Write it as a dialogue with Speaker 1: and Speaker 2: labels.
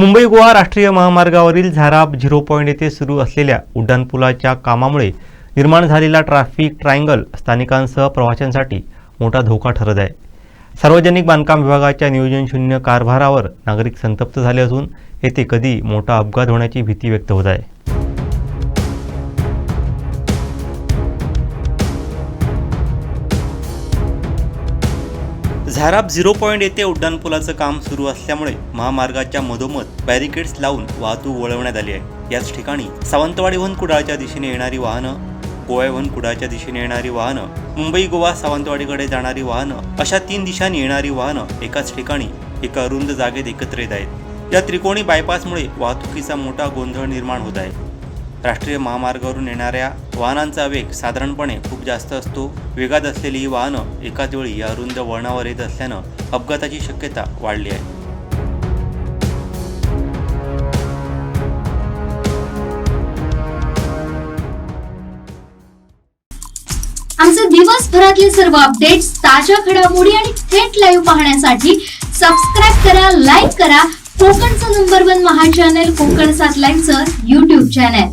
Speaker 1: मुंबई गोवा राष्ट्रीय महामार्गावरील झाराब zero point येथे सुरू असलेल्या उड्डाणपुलाच्या कामामुळे निर्माण झालेला ट्रॅफिक ट्रायंगल स्थानिकांसह प्रवाशांसाठी मोठा धोका ठरत आहे. सार्वजनिक बांधकाम विभागाच्या नियोजनशून्य कारभारावर नागरिक संतप्त झाले असून येथे कधी मोठा अपघात होण्याची भीती व्यक्त होत आहे. झाराप झिरो पॉईंट येथे उड्डाणपुलाचं काम सुरू असल्यामुळे महामार्गाच्या मधोमध बॅरिकेड्स लावून वाहतूक वळवण्यात आली आहे. याच ठिकाणी सावंतवाडीहून कुडाळच्या दिशेने येणारी वाहनं गोव्याहून कुडाळच्या दिशेने येणारी वाहनं मुंबई गोवा सावंतवाडीकडे जाणारी वाहनं अशा तीन दिशांनी येणारी वाहनं एकाच ठिकाणी एका अरुंद जागेत एकत्र येत आहेत. या त्रिकोणी बायपासमुळे वाहतुकीचा मोठा गोंधळ निर्माण होत आहे. राष्ट्रीय महामार्गावरून येणाऱ्या वाहनांचा वेग साधारणपणे खूप जास्त असतो. वेगात असलेली ही वाहनं एकाच वेळी या अरुंद वळणावर येत असल्यानं अपघाताची शक्यता वाढली आहे.
Speaker 2: आमचे दिवसभरातले सर्व अपडेट्स ताज्या घडामोडी आणि थेट लाईव्ह पाहण्यासाठी सबस्क्राईब करा लाईक करा. कोकणचं नंबर वन महा चॅनल कोकण सात लाईनचं युट्यूब चॅनल